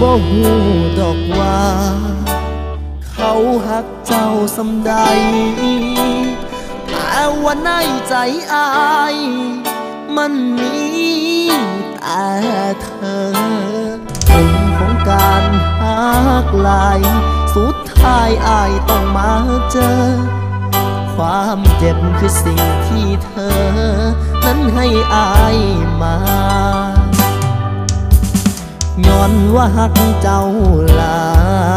บ่ฮู้ดอกว่า เขาหักเจ้าสำใด แต่ว่าในใจอาย มันมีแต่เธอผลของการหักลาย สุดท้ายอายต้องมาเจอ ความเจ็บคือสิ่งที่เธอ นั้นให้อายมา ย้อนว่าหักเจ้าหลา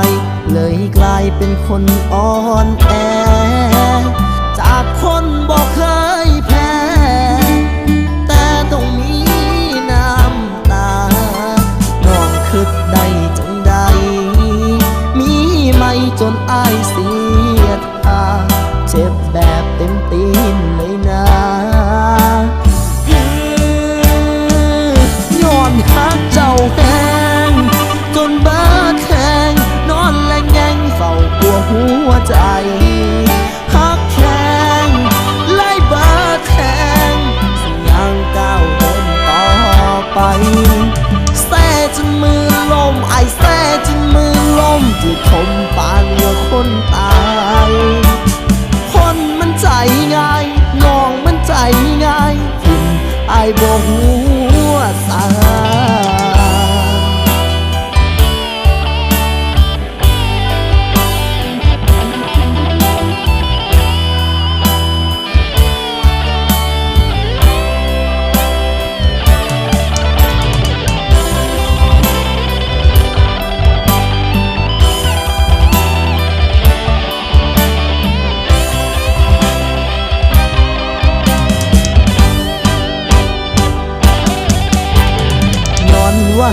ย เลยกลายเป็นคนอ่อนแอ จากคนบอกเคยแพ้ แต่ต้องมีน้ำตา น้องคิดได้จังใด มีไหมจนอายเสีย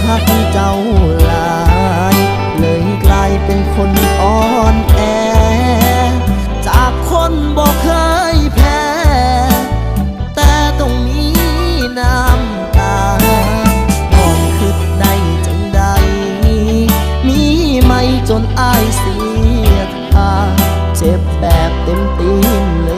หักเจ้าหลายเลยกลายเป็นคนอ่อนแอ จากคนบอกเคยแพ้ แต่ต้องมีน้ำตาน้องคิดได้จังใด มีไหมจนอายเสียท่าเจ็บแบบเต็มตีนเลย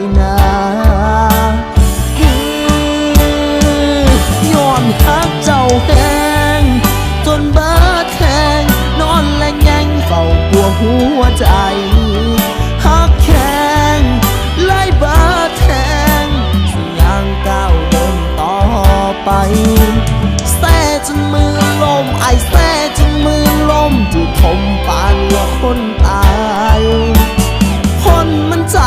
ใจหักแข็งไล่บิดแหงสิยังก้าวเดินต่อไปแซ่จนมือลมไอแซ่จนมือลมที่คมปานว่าคนตายคนมันใจ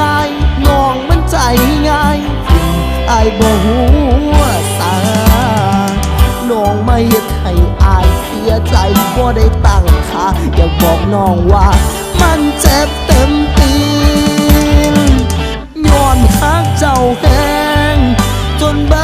ง่ายน้องมันใจง่ายไอบ่หัวสาน้องไม่เฮ็ดให้อายเสียใจบ่ได้ตั้งค่าอยากบอกน้องว่า เจ็บเต็มตีนย้อนหักเจ้าแหงจนบ้า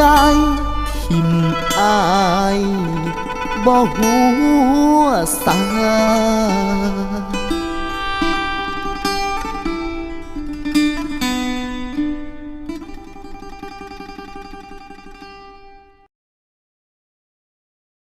ง่ายหิมอายบ่หัวสา